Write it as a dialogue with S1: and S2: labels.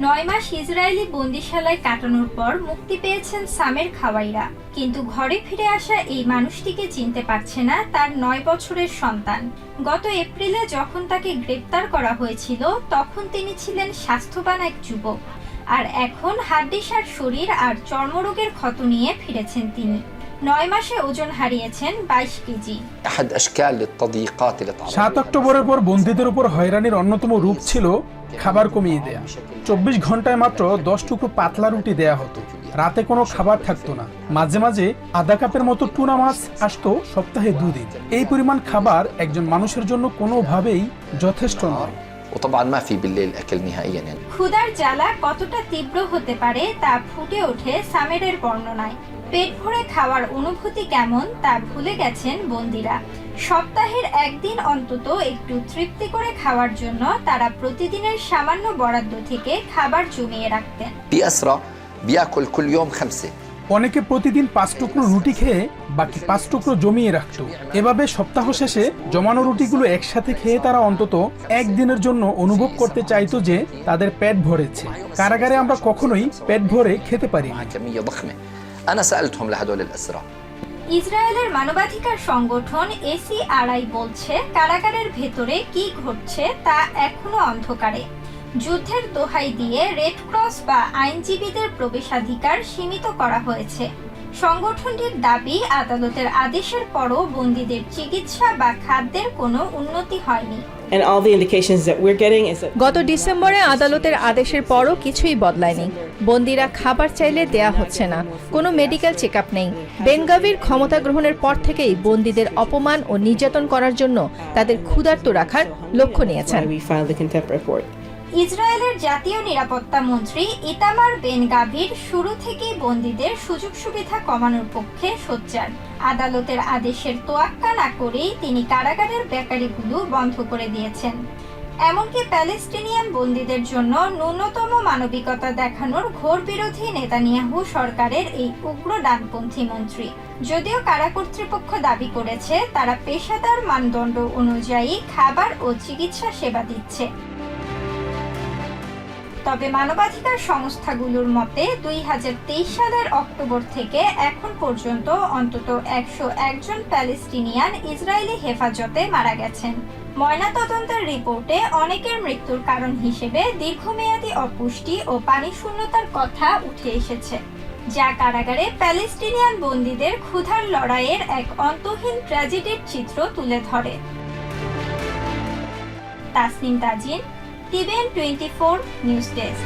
S1: নয় মাস ইসরায়েলি বন্দিশালায় কাটানোর পর মুক্তি পেয়েছেন সামের খাওয়াইরা। কিন্তু ঘরে ফিরে আসা এই মানুষটিকে চিনতে পারছে না তার নয় বছরের সন্তান। গত এপ্রিলে যখন তাকে গ্রেপ্তার করা হয়েছিল তখন তিনি ছিলেন স্বাস্থ্যবান এক যুবক। আর এখন হাড্ডিসার শরীর আর চর্মরোগের ক্ষত নিয়ে ফিরেছেন তিনি। নয় মাসে ওজন হারিয়েছেন বাইশ কেজি।
S2: সাত অক্টোবরের পর বন্দীদের উপর হয়রানির অন্যতম রূপ ছিল খাবার কমিয়ে দেয়া চব্বিশ ঘন্টায় মাত্র দশ টুকরো পাতলা রুটি দেয়া হতো রাতে কোনো খাবার থাকতো না মাঝে মাঝে আধা কাপের মতো টুনা মাছ আসতো সপ্তাহে দুদিন এই পরিমাণ খাবার একজন মানুষের জন্য কোনোভাবেই যথেষ্ট নয়
S3: وطبعا ما في بالليل اكل نهائيا يعني
S1: ক্ষুধার জ্বালা কতটা তীব্র হতে পারে তা ফুটে ওঠে সামেরের বর্ণনায় পেট ভরে খাওয়ার অনুভূতি কেমন তা ভুলে গেছেন বন্দিরা সপ্তাহের একদিন অন্তত একটু তৃপ্তি করে খাওয়ার জন্য তারা প্রতিদিনের সামান্য বরাদ্দ থেকে খাবার জমিয়ে রাখতেন।
S3: পিয়াসরা বিয়াকুল কুল খামসে।
S2: অনেকে প্রতিদিন পাঁচ টুকরো রুটি খেয়ে বাকি পাঁচ টুকরো জমিয়ে রাখত। এভাবে সপ্তাহ শেষে জমানো রুটিগুলো একসাথে খেয়ে তারা অন্তত একদিনের জন্য অনুভব করতে চাইতো যে তাদের পেট ভরেছে। কারাগারে আমরা কখনোই পেট ভরে খেতে পারি না
S1: ইসরায়েলের মানবাধিকার সংগঠন এসিআরআই বলছে, কারাগারের ভেতরে কি ঘটছে তা এখনও অন্ধকারে। যুদ্ধের দোহাই দিয়ে রেড ক্রস বা আইনজীবীদের প্রবেশাধিকার সীমিত করা হয়েছে। সংগঠনটির দাবি আদালতের আদেশের পরও বন্দীদের চিকিৎসা বা খাদ্যের কোনো উন্নতি হয়নি।
S4: And all the indications that we're getting is that
S5: গত ডিসেম্বরে আদালতের আদেশের পরও কিছুই বদলায়নি। বন্দিরা খাবার চাইলে দেয়া হচ্ছে না। কোনো মেডিকেল চেক নেই। বেনগাভির ক্ষমতা গ্রহণের পর থেকেই বন্দীদের অপমান ও নির্যাতন করার জন্য তাদের ক্ষুধার্ত রাখার লক্ষ্য নিয়েছেন।
S1: ইসরায়েলের জাতীয় নিরাপত্তা মন্ত্রী ইতামার বেন গাভির শুরু থেকেই বন্দীদের সুযোগ সুবিধা কমানোর পক্ষে সোচ্চার। আদালতের আদেশের তোয়াক্কা না করেই তিনি কারাগারের বেকারিগুলো বন্ধ করে দিয়েছেন। এমনকি প্যালেস্টিনিয়ান বন্দীদের জন্য ন্যূনতম মানবিকতা দেখানোর ঘোর বিরোধী নেতানিয়াহু সরকারের এই উগ্র ডানপন্থী মন্ত্রী। যদিও কারা কর্তৃপক্ষ দাবি করেছে, তারা পেশাদার মানদণ্ড অনুযায়ী খাবার ও চিকিৎসা সেবা দিচ্ছে। তবে মানবাধিকার সংস্থাগুলোর মতে দুই হাজার তেইশ সালের অক্টোবর থেকে এখন পর্যন্ত অন্তত একশো একজন প্যালেস্টিনিয়ান ইসরায়েলি হেফাজতে মারা গেছেন। ময়নাতদন্তের রিপোর্টে অনেকের মৃত্যুর কারণ হিসেবে দীর্ঘমেয়াদী অপুষ্টি ও পানি শূন্যতার কথা উঠে এসেছে। যা কারাগারে প্যালেস্টিনিয়ান বন্দীদের ক্ষুধার লড়াইয়ের এক অন্তহীন ট্র্যাজেডির চিত্র তুলে ধরে। Tasnim Tazin TVN twenty four news desk.